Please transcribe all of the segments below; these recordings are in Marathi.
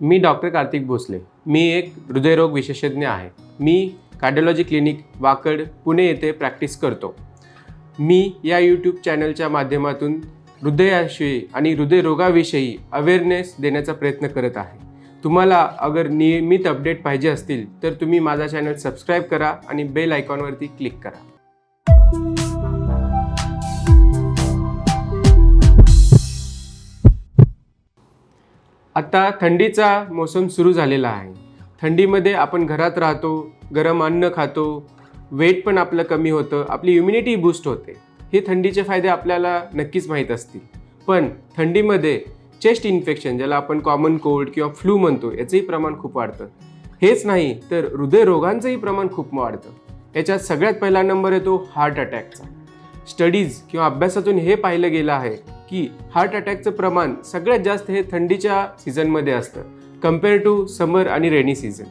मी डॉक्टर कार्तिक भोसले. मी एक हृदयरोग विशेषज्ञ आहे. मी कार्डिओलॉजी क्लिनिक वाकड पुणे येथे प्रॅक्टिस करतो. मी या यूट्यूब चॅनलच्या माध्यमातून हृदयाविषयी आणि हृदयरोगाविषयी अवेअरनेस देण्याचा प्रयत्न करत आहे. तुम्हाला अगर नियमित अपडेट पाहिजे असतील तर तुम्ही माझा चॅनल सबस्क्राईब करा आणि बेल आयकॉनवरती क्लिक करा. आता थंडीचा मोसम सुरू झालेला आहे. थंडीमध्ये आपण घरात राहतो गरम अन्न खातो वेट पण आपलं कमी होतं आपली इम्युनिटी बूस्ट होते. हे थंडीचे फायदे आपल्याला नक्कीच माहीत असतील. पण थंडीमध्ये चेस्ट इन्फेक्शन ज्याला आपण कॉमन कोल्ड किंवा फ्लू म्हणतो याचंही प्रमाण खूप वाढतं. हेच नाही तर हृदयरोगांचंही प्रमाण खूप वाढतं. याच्यात सगळ्यात पहिला नंबर येतो हार्ट अटॅकचा स्टडीज किंवा अभ्यासातून हे पाहिलं गेलं आहे की हार्ट अटॅकचं प्रमाण सगळ्यात जास्त हे थंडीच्या सीझनमध्ये असतं कंपेअर टू समर आणि रेनी सीझन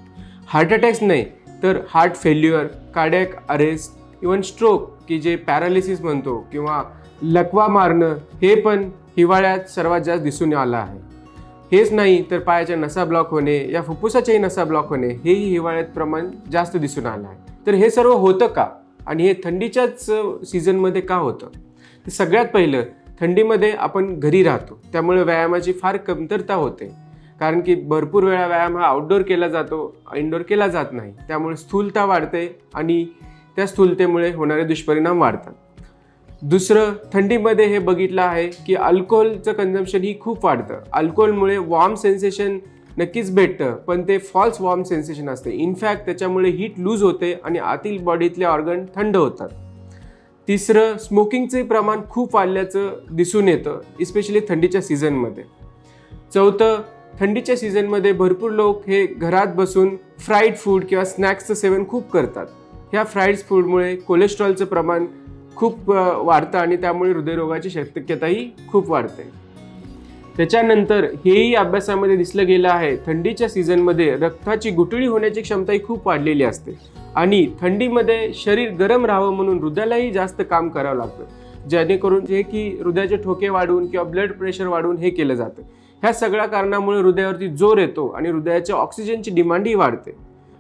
हार्ट अटॅक्स नाही तर heart failure cardiac arrest even stroke की जे पॅरालिसिस म्हणतो किंवा लकवा मारणं हे पण हिवाळ्यात सर्वात जास्त दिसून आलं आहे. हेच नाही तर पायाच्या नसा ब्लॉक होणे या फुफ्फुसाच्याही नसा ब्लॉक होणे हेही हिवाळ्यात प्रमाण जास्त दिसून आलं आहे. तर हे सर्व होतं का? आणि हे थंडीच्याच सीझनमध्ये का होतं? तर सगळ्यात पहिलं थंडीमध्ये आपण घरी राहतो. त्यामुळे व्यायामाची फार कमतरता होते. कारण की भरपूर वेळा व्यायाम हा आउटडोर केला जातो इनडोर केला जात नाही. त्यामुळे स्थूलता वाढते आणि त्या स्थूलतेमुळे होणारे दुष्परिणाम वाढतात. दुसरं थंडीमध्ये हे बघितलं आहे की अल्कोहोलचं कन्झम्पशन ही खूप वाढतं. अल्कोहोलमुळे वॉर्म सेन्सेशन नक्कीच भेटतं पण ते फॉल्स वॉर्म सेन्सेशन असते. इनफॅक्ट त्याच्यामुळे हीट लूज होते आणि आतील बॉडीतले ऑर्गन थंड होतात. तिसरं स्मोकिंगचे प्रमाण खूप वाढल्याचं दिसून येतं इस्पेशली थंडीच्या सीझनमध्ये चौथं थंडीच्या सीझनमध्ये भरपूर लोक हे घरात बसून फ्राईड फूड किंवा स्नॅक्सचं सेवन खूप करतात. ह्या फ्राईड फूडमुळे कोलेस्ट्रॉलचं प्रमाण खूप वाढतं आणि त्यामुळे हृदयरोगाची शक्यताही खूप वाढते. त्याच्यानंतर हेही अभ्यासामध्ये दिसलं गेलं आहे थंडीच्या सीझनमध्ये रक्ताची गुठळी होण्याची क्षमताही खूप वाढलेली असते. आणि थंडीमध्ये शरीर गरम राहावं म्हणून हृदयालाही जास्त काम करावं लागतं. जेणेकरून हे की हृदयाचे ठोके वाढवून किंवा ब्लड प्रेशर वाढवून हे केलं जातं. ह्या सगळ्या कारणामुळे हृदयावरती जोर येतो आणि हृदयाच्या ऑक्सिजनची डिमांडही वाढते.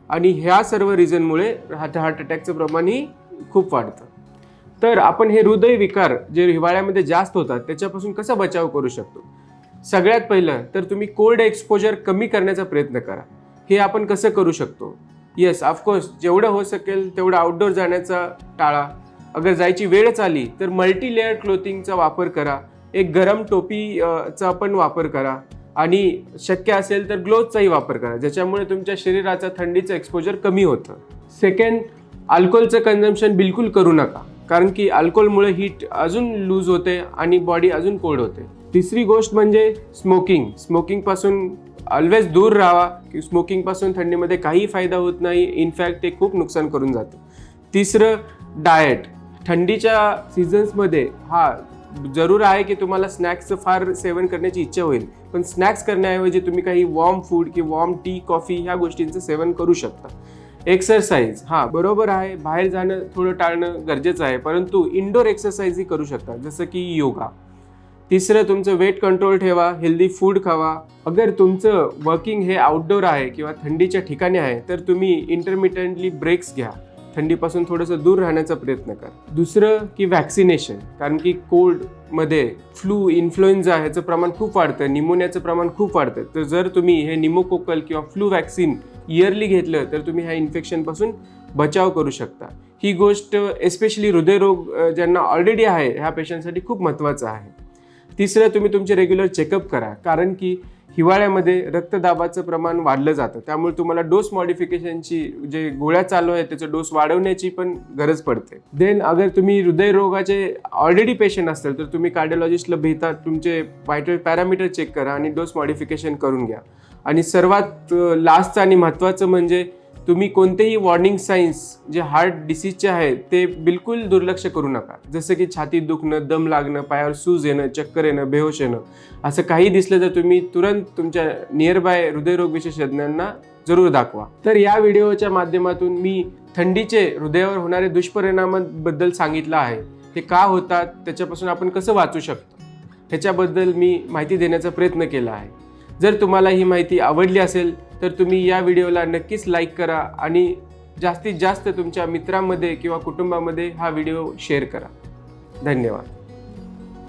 आणि ह्या सर्व रिझनमुळे हार्ट हार्ट अटॅकचं प्रमाणही खूप वाढतं. तर आपण हे हृदय विकार जे हिवाळ्यामध्ये जास्त होतात त्याच्यापासून कसा बचाव करू शकतो? सगळ्यात पहिलं तर तुम्ही कोल्ड एक्सपोजर कमी करण्याचा प्रयत्न करा. हे आपण कसं करू शकतो? येस ऑफकोर्स जेवढं हो शकेल तेवढं आउटडोर जाण्याचा टाळा. अगर जायची वेळच आली तर मल्टी लेअर क्लोथिंगचा वापर करा. एक गरम टोपी चा पण वापर करा. आणि शक्य असेल तर ग्लोव्हचाही वापर करा ज्याच्यामुळे तुमच्या शरीराचा थंडीचं एक्सपोजर कमी होतं. सेकंड अल्कोहोलचं कन्झम्पशन बिलकुल करू नका. कारण की अल्कोहोलमुळे हीट अजून लूज होते आणि बॉडी अजून कोल्ड होते. तिसरी गोष्ट म्हणजे स्मोकिंग स्मोकिंगपासून ऑलवेज दूर राहावा. की स्मोकिंगपासून थंडीमध्ये काही फायदा होत नाही. इनफॅक्ट ते खूप नुकसान करून जातं. तिसरं डाएट थंडीच्या सीझन्समध्ये हा जरूर आहे की तुम्हाला स्नॅक्सचं फार सेवन करण्याची इच्छा होईल. पण स्नॅक्स करण्याऐवजी तुम्ही काही वॉर्म फूड किंवा वॉर्म टी कॉफी ह्या गोष्टींचं सेवन करू शकता. एक्सरसाइज हां बरोबर आहे. बाहेर जाणं थोडं टाळणं गरजेचं आहे. परंतु इनडोर एक्सरसाइजही करू शकता. जसं की योगा. तिसरं तुमचं वेट कंट्रोल ठेवा हेल्दी फूड खावा. अगर तुमचं वर्किंग हे आउटडोर आहे किंवा थंडीच्या ठिकाणी आहे तर तुम्ही इंटरमिटंटली ब्रेक्स घ्या. थंडीपासून थोडंसं दूर राहण्याचा प्रयत्न करा. दुसरं की वॅक्सिनेशन कारण की कोल्डमध्ये फ्लू इन्फ्लुएन्झा ह्याचं प्रमाण खूप वाढतं निमोनियाचं प्रमाण खूप वाढतं. तर जर तुम्ही हे निमोकोकल किंवा फ्लू वॅक्सिन इयरली घेतलं तर तुम्ही ह्या इन्फेक्शनपासून बचाव करू शकता. ही गोष्ट एस्पेशली हृदयरोग ज्यांना ऑलरेडी आहे ह्या पेशंटसाठी खूप महत्त्वाचं आहे. तिसरं तुम्ही तुमचे रेग्युलर चेकअप करा. कारण की हिवाळ्यामध्ये रक्तदाबाचं प्रमाण वाढलं जातं. त्यामुळे तुम्हाला डोस मॉडिफिकेशनची जे गोळ्या चालू आहेत त्याचं डोस वाढवण्याची पण गरज पडते. देन अगर तुम्ही हृदयरोगाचे ऑलरेडी पेशंट असतील तर तुम्ही कार्डिओलॉजिस्टला भेटा तुमचे वायटल पॅरामीटर चेक करा आणि डोस मॉडिफिकेशन करून घ्या. आणि सर्वात लास्टचं आणि महत्त्वाचं म्हणजे तुम्ही कोणतेही वॉर्निंग साईन्स जे हार्ट डिसीजचे आहेत ते बिलकुल दुर्लक्ष करू नका. जसं की छातीत दुखणं दम लागणं पायावर सूज येणं चक्कर येणं बेहोश येणं असं काही दिसलं तर तुम्ही तुरंत तुमच्या नियरबाय हृदयरोग विशेषज्ञांना जरूर दाखवा. तर या व्हिडिओच्या माध्यमातून मी थंडीचे हृदयावर होणारे दुष्परिणामांबद्दल सांगितलं आहे. ते का होतात त्याच्यापासून आपण कसं वाचू शकतो? ह्याच्याबद्दल मी माहिती देण्याचा प्रयत्न केला आहे. जर तुम्हाला ही माहिती आवडली असेल तर तुम्ही या व्हिडिओला नक्कीच लाईक करा आणि जास्तीत जास्त तुमच्या मित्रांमध्ये किंवा कुटुंबामध्ये हा व्हिडिओ शेअर करा. धन्यवाद.